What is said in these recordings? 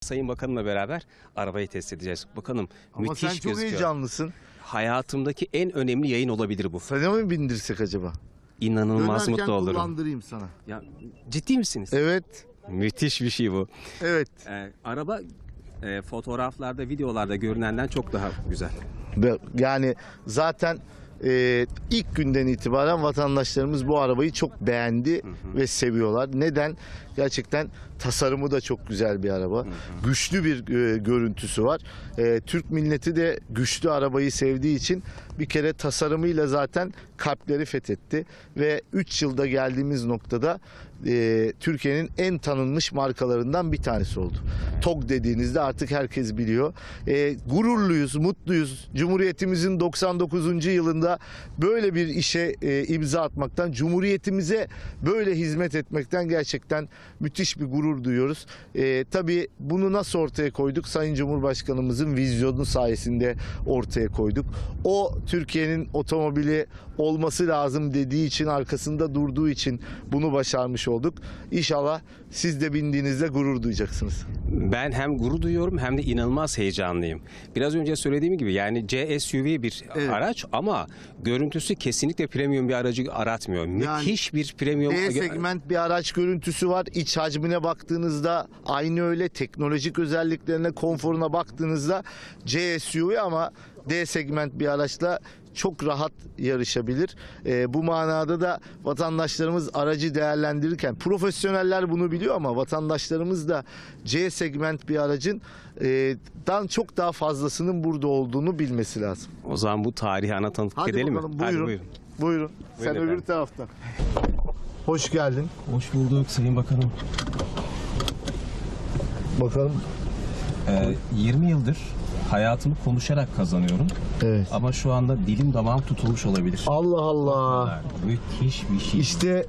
Sayın Bakanımla beraber arabayı test edeceğiz. Bakanım Ama müthiş sen çok gözüküyor. heyecanlısın. Hayatımdaki en önemli yayın olabilir bu. Sana mı bindirsek acaba? İnanılmaz Dönerken mutlu olurum. kullandırayım sana. Ya, ciddi misiniz? Evet. Müthiş bir şey bu. Evet. Ee, araba e, fotoğraflarda, videolarda görünenden çok daha güzel. Yani zaten e, ilk günden itibaren vatandaşlarımız bu arabayı çok beğendi ve seviyorlar. Neden? Gerçekten tasarımı da çok güzel bir araba. Güçlü bir e, görüntüsü var. E, Türk milleti de güçlü arabayı sevdiği için bir kere tasarımıyla zaten kalpleri fethetti ve 3 yılda geldiğimiz noktada e, Türkiye'nin en tanınmış markalarından bir tanesi oldu. TOG dediğinizde artık herkes biliyor. E, gururluyuz, mutluyuz. Cumhuriyetimizin 99. yılında böyle bir işe e, imza atmaktan, Cumhuriyetimize böyle hizmet etmekten gerçekten müthiş bir gurur duyuyoruz. E, tabii bunu nasıl ortaya koyduk? Sayın Cumhurbaşkanımızın vizyonu sayesinde ortaya koyduk. O Türkiye'nin otomobili olması lazım dediği için, arkasında durduğu için bunu başarmış olduk. İnşallah siz de bindiğinizde gurur duyacaksınız. Ben hem gurur duyuyorum hem de inanılmaz heyecanlıyım. Biraz önce söylediğim gibi yani CSUV bir Evet. araç ama görüntüsü kesinlikle premium bir aracı aratmıyor. Müthiş bir premium. D segment bir araç görüntüsü var. İç hacmine baktığınızda aynı öyle. Teknolojik özelliklerine, konforuna baktığınızda C SUV ama D segment bir araçla çok rahat yarışabilir. Ee, bu manada da vatandaşlarımız aracı değerlendirirken profesyoneller bunu biliyor ama vatandaşlarımız da C segment bir aracın e, dan çok daha fazlasının burada olduğunu bilmesi lazım. O zaman bu tarihi ana tanıklık Hadi edelim bakalım mi? buyurun. Hadi buyurun. Buyurun. Sen Buyurun öbür taraftan. Hoş geldin. Hoş bulduk Sayın Bakanım. Bakalım. 20 Ee, yıldır hayatımı konuşarak kazanıyorum. Evet. Ama şu anda dilim damağım tutulmuş olabilir. Allah Allah. Müthiş bir şey. İşte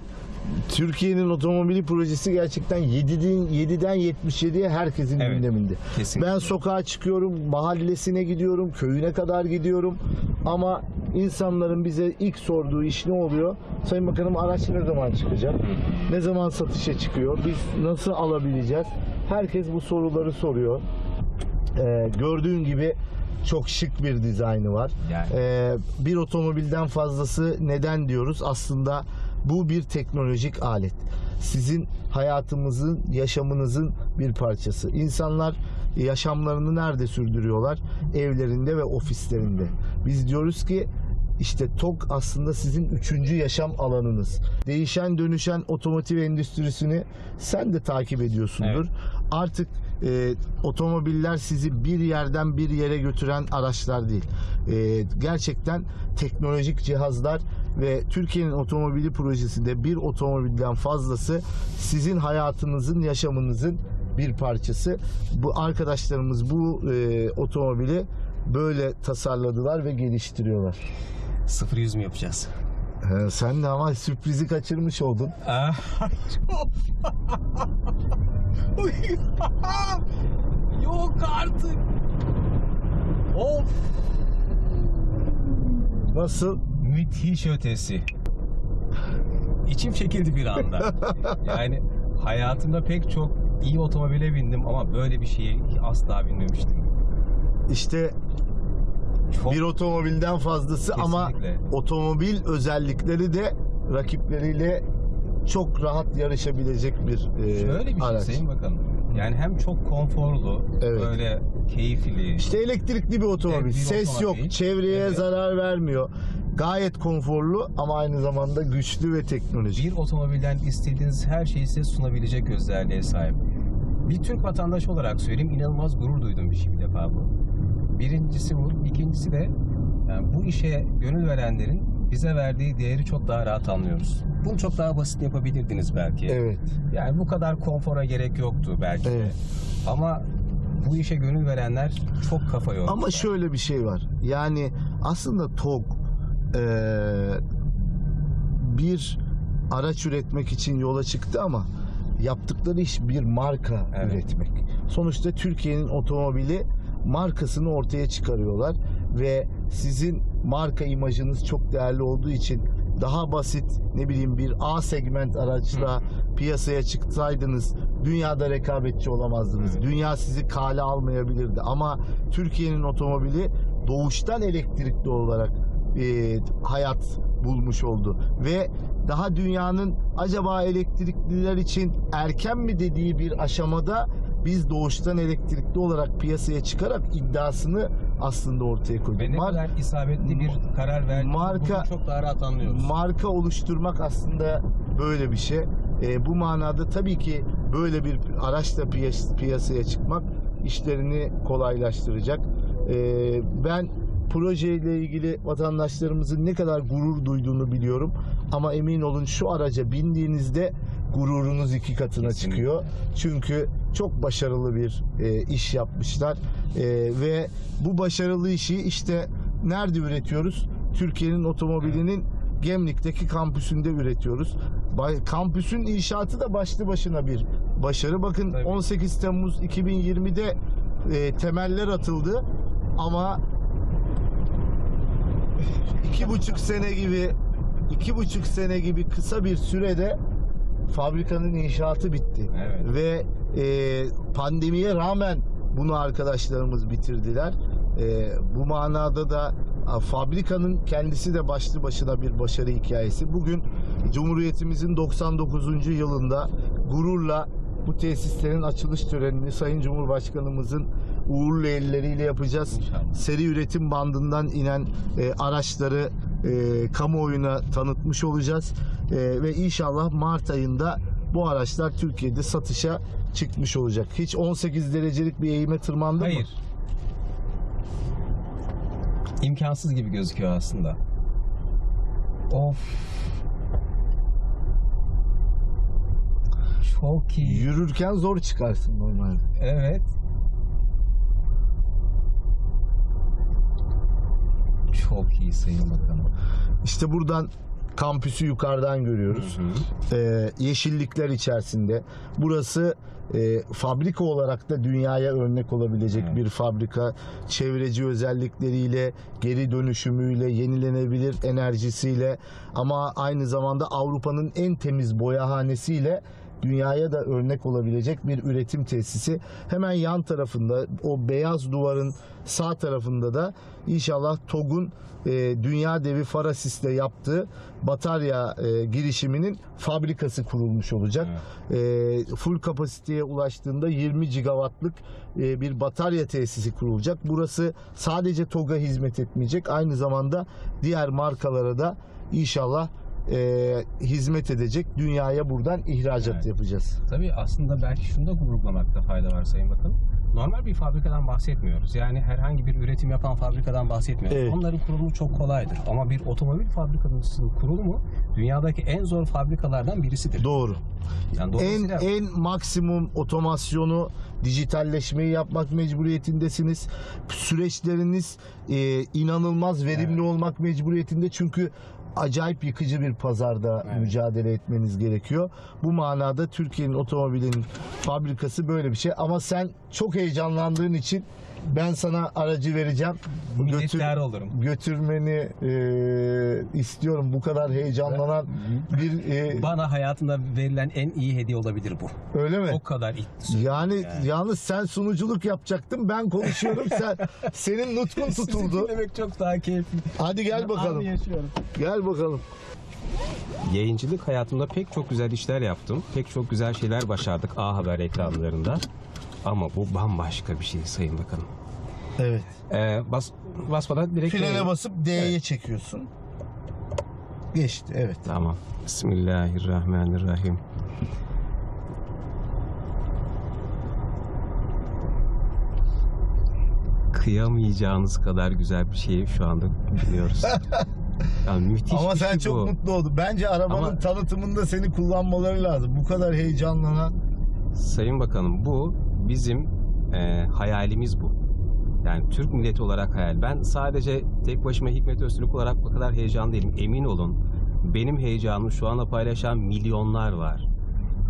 Türkiye'nin otomobili projesi gerçekten 7'den 7'den 77'ye herkesin Evet, gündeminde. kesinlikle. Ben sokağa çıkıyorum, mahallesine gidiyorum, köyüne kadar gidiyorum. Ama insanların bize ilk sorduğu iş ne oluyor? Sayın Bakanım araç ne zaman çıkacak? Ne zaman satışa çıkıyor? Biz nasıl alabileceğiz? Herkes bu soruları soruyor. Ee, gördüğün gibi çok şık bir dizaynı var. Yani. Ee, bir otomobilden fazlası neden diyoruz? Aslında bu bir teknolojik alet. Sizin hayatımızın, yaşamınızın bir parçası. İnsanlar yaşamlarını nerede sürdürüyorlar? Evlerinde ve ofislerinde. Biz diyoruz ki işte TOG aslında sizin üçüncü yaşam alanınız. Değişen dönüşen otomotiv endüstrisini sen de takip ediyorsundur. Artık e, otomobiller sizi bir yerden bir yere götüren araçlar değil. E, gerçekten teknolojik cihazlar ve Türkiye'nin otomobili projesinde bir otomobilden fazlası sizin hayatınızın, yaşamınızın bir parçası. Bu arkadaşlarımız bu e, otomobili böyle tasarladılar ve geliştiriyorlar. 0-100 mü yapacağız? He, sen de ama sürprizi kaçırmış oldun. Yok artık. Of. Nasıl? Müthiş ötesi. İçim çekildi bir anda. yani hayatımda pek çok iyi otomobile bindim ama böyle bir şeye asla binmemiştim. İşte Çok bir otomobilden fazlası ama Kesinlikle. otomobil özellikleri de rakipleriyle çok rahat yarışabilecek bir e, Şöyle bir şey araç. Sayın Bakanım. Yani hem çok konforlu, Evet. böyle keyifli. İşte elektrikli bir otomobil. Bir Ses otomobil. yok, çevreye Evet. zarar vermiyor. Gayet konforlu ama aynı zamanda güçlü ve teknolojik. bir otomobilden istediğiniz her şeyi size sunabilecek özelliğe sahip. Bir Türk vatandaşı olarak söyleyeyim inanılmaz gurur duydum bir şey bir defa bu. Birincisi bu. ikincisi de yani bu işe gönül verenlerin bize verdiği değeri çok daha rahat anlıyoruz. Bunu çok daha basit yapabilirdiniz belki. Evet. Yani bu kadar konfora gerek yoktu belki. Evet. Ama bu işe gönül verenler çok kafa yordu. Ama şöyle bir şey var. Yani aslında TOG eee, bir araç üretmek için yola çıktı ama yaptıkları iş bir marka Evet. üretmek. Sonuçta Türkiye'nin otomobili markasını ortaya çıkarıyorlar ve sizin marka imajınız çok değerli olduğu için daha basit ne bileyim bir A segment araçla piyasaya çıksaydınız dünyada rekabetçi olamazdınız. Evet. Dünya sizi kale almayabilirdi ama Türkiye'nin otomobili doğuştan elektrikli olarak e, hayat bulmuş oldu ve daha dünyanın acaba elektrikliler için erken mi dediği bir aşamada biz doğuştan elektrikli olarak piyasaya çıkarak iddiasını aslında ortaya koyduk. Ve ne Mar- kadar isabetli bir karar verdi. marka- çok daha rahat anlıyoruz. marka oluşturmak aslında böyle bir şey. E, bu manada tabii ki böyle bir araçla piyas- piyasaya çıkmak işlerini kolaylaştıracak. E, ben projeyle ilgili vatandaşlarımızın ne kadar gurur duyduğunu biliyorum. Ama emin olun şu araca bindiğinizde gururunuz iki katına Kesinlikle. çıkıyor. Çünkü çok başarılı bir e, iş yapmışlar. E, ve bu başarılı işi işte nerede üretiyoruz? Türkiye'nin otomobilinin Gemlik'teki kampüsünde üretiyoruz. Kampüsün inşaatı da başlı başına bir başarı. Bakın Tabii. 18 Temmuz 2020'de e, temeller atıldı ama iki buçuk sene gibi iki buçuk sene gibi kısa bir sürede fabrikanın inşaatı bitti. Evet. Ve e, pandemiye rağmen bunu arkadaşlarımız bitirdiler. E, bu manada da a, fabrikanın kendisi de başlı başına bir başarı hikayesi. Bugün Cumhuriyetimizin 99. yılında gururla bu tesislerin açılış törenini Sayın Cumhurbaşkanımızın uğurlu elleriyle yapacağız. İnşallah. Seri üretim bandından inen e, araçları e, kamuoyuna tanıtmış olacağız. E, ve inşallah Mart ayında bu araçlar Türkiye'de satışa çıkmış olacak. Hiç 18 derecelik bir eğime tırmandı mı? Hayır. İmkansız gibi gözüküyor aslında. Of. Çok iyi. Yürürken zor çıkarsın normalde. Evet. Çok iyi Sayın Bakanım. İşte buradan kampüsü yukarıdan görüyoruz. Ee, yeşillikler içerisinde. Burası e, fabrika olarak da dünyaya örnek olabilecek Evet. bir fabrika. Çevreci özellikleriyle, geri dönüşümüyle, yenilenebilir enerjisiyle ama aynı zamanda Avrupa'nın en temiz boyahanesiyle dünyaya da örnek olabilecek bir üretim tesisi. Hemen yan tarafında o beyaz duvarın sağ tarafında da inşallah TOG'un e, dünya devi Farasis'le yaptığı batarya e, girişiminin fabrikası kurulmuş olacak. E, full kapasiteye ulaştığında 20 gigawattlık e, bir batarya tesisi kurulacak. Burası sadece TOG'a hizmet etmeyecek. Aynı zamanda diğer markalara da inşallah e, hizmet edecek. Dünyaya buradan ihracat Evet. yapacağız. Tabii aslında belki şunu da vurgulamakta fayda var Sayın Bakanım. Normal bir fabrikadan bahsetmiyoruz. Yani herhangi bir üretim yapan fabrikadan bahsetmiyoruz. Evet. Onların kurulumu çok kolaydır. Ama bir otomobil fabrikasının kurulumu dünyadaki en zor fabrikalardan birisidir. Doğru. Yani En en maksimum otomasyonu, dijitalleşmeyi yapmak mecburiyetindesiniz. Süreçleriniz e, inanılmaz verimli Evet. olmak mecburiyetinde çünkü acayip yıkıcı bir pazarda Evet. mücadele etmeniz gerekiyor. Bu manada Türkiye'nin otomobilinin fabrikası böyle bir şey ama sen çok heyecanlandığın için ben sana aracı vereceğim. minnettar olurum. götürmeni e, istiyorum. Bu kadar heyecanlanan bir e, Bana hayatımda verilen en iyi hediye olabilir bu. öyle mi? O kadar iddia. Yani, yalnız sen sunuculuk yapacaktın. Ben konuşuyorum. sen senin nutkun tutuldu. dinlemek çok daha keyifli. Hadi gel bakalım. Yaşıyorum. Gel bakalım. Yayıncılık hayatımda pek çok güzel işler yaptım. Pek çok güzel şeyler başardık A Haber ekranlarında. Ama bu bambaşka bir şey Sayın Bakanım. Evet. Ee, bas, basmadan direkt... Frene basıp D'ye çekiyorsun. Geçti. Evet. Tamam. Bismillahirrahmanirrahim. Kıyamayacağınız kadar güzel bir şeyi şu anda dinliyoruz. yani müthiş Ama sen şey çok bu. mutlu oldun. Bence arabanın Ama- tanıtımında seni kullanmaları lazım. Bu kadar heyecanlanan. Sayın Bakanım bu bizim e, hayalimiz bu. Yani Türk milleti olarak hayal. Ben sadece tek başıma Hikmet Öztürk olarak bu kadar heyecanlı değilim. Emin olun benim heyecanımı şu anda paylaşan milyonlar var.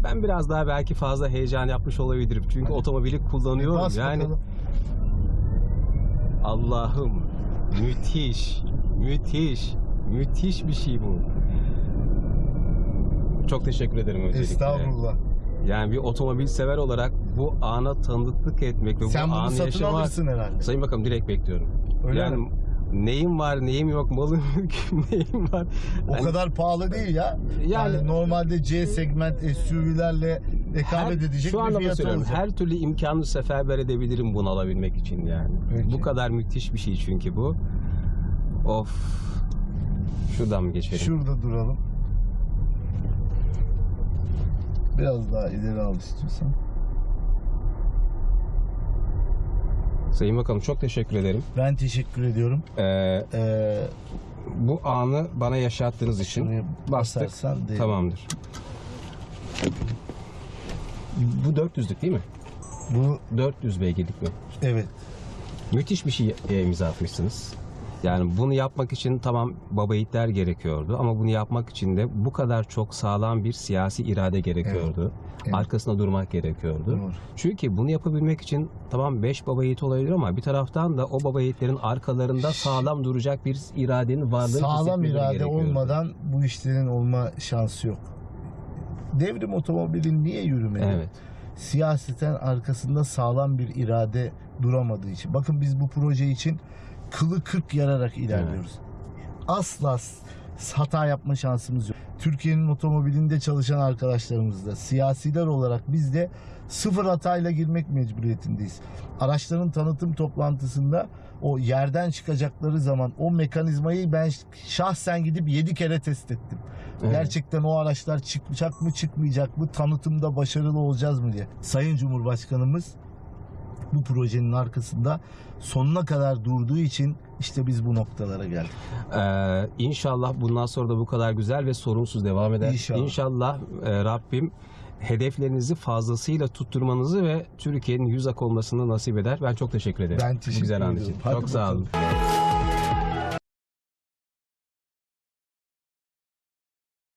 Ben biraz daha belki fazla heyecan yapmış olabilirim. Çünkü otomobili kullanıyorum. Bas yani bakalım. Allah'ım müthiş, müthiş, müthiş bir şey bu. Çok teşekkür ederim öncelikle. Estağfurullah. Yani bir otomobil sever olarak bu ana tanıklık etmek ve Sen bu bunu anı satın yaşamak... alırsın herhalde. Sayın Bakanım direkt bekliyorum. Öyle yani mi? neyim var, neyim yok, malım neyim var. O Hani kadar pahalı değil ya. Yani, Yani- normalde C segment SUV'lerle rekabet edecek şu bir anlamda fiyat söylüyorum. olacak. Her türlü imkanı seferber edebilirim bunu alabilmek için yani. Peki. Bu kadar müthiş bir şey çünkü bu. Of. Şuradan mı geçelim? Şurada duralım. Biraz daha ileri al istiyorsan. Sayın Bakanım çok teşekkür ederim. Ben teşekkür ediyorum. Ee, Ee, bu anı bana yaşattığınız için şuraya bastık. basarsan değil. Tamamdır. Bu 400'lük değil mi? Bu 400 beygirlik mi? evet. Müthiş bir şey imza atmışsınız. Yani bunu yapmak için tamam baba yiğitler gerekiyordu ama bunu yapmak için de bu kadar çok sağlam bir siyasi irade gerekiyordu. Evet. Arkasında durmak gerekiyordu. Doğru. Çünkü bunu yapabilmek için tamam 5 baba yiğit olabilir ama bir taraftan da o baba yiğitlerin arkalarında sağlam duracak bir iradenin varlığını Sağlam irade olmadan bu işlerin olma şansı yok. Devrim otomobili niye yürümedi? Evet. Siyaseten arkasında sağlam bir irade duramadığı için. Bakın biz bu proje için kılı kırk yararak ilerliyoruz. Asla hata yapma şansımız yok. Türkiye'nin otomobilinde çalışan arkadaşlarımız da siyasiler olarak biz de sıfır hatayla girmek mecburiyetindeyiz. Araçların tanıtım toplantısında o yerden çıkacakları zaman o mekanizmayı ben şahsen gidip 7 kere test ettim. Evet. Gerçekten o araçlar çıkacak mı çıkmayacak mı tanıtımda başarılı olacağız mı diye. Sayın Cumhurbaşkanımız bu projenin arkasında sonuna kadar durduğu için işte biz bu noktalara geldik. Ee, inşallah bundan sonra da bu kadar güzel ve sorunsuz devam eder. İnşallah. İnşallah e, Rabbim hedeflerinizi fazlasıyla tutturmanızı ve Türkiye'nin yüz ak olmasını nasip eder. Ben çok teşekkür ederim. Ben teşekkür güzel an ediyorum. için. Hadi çok sağ olun.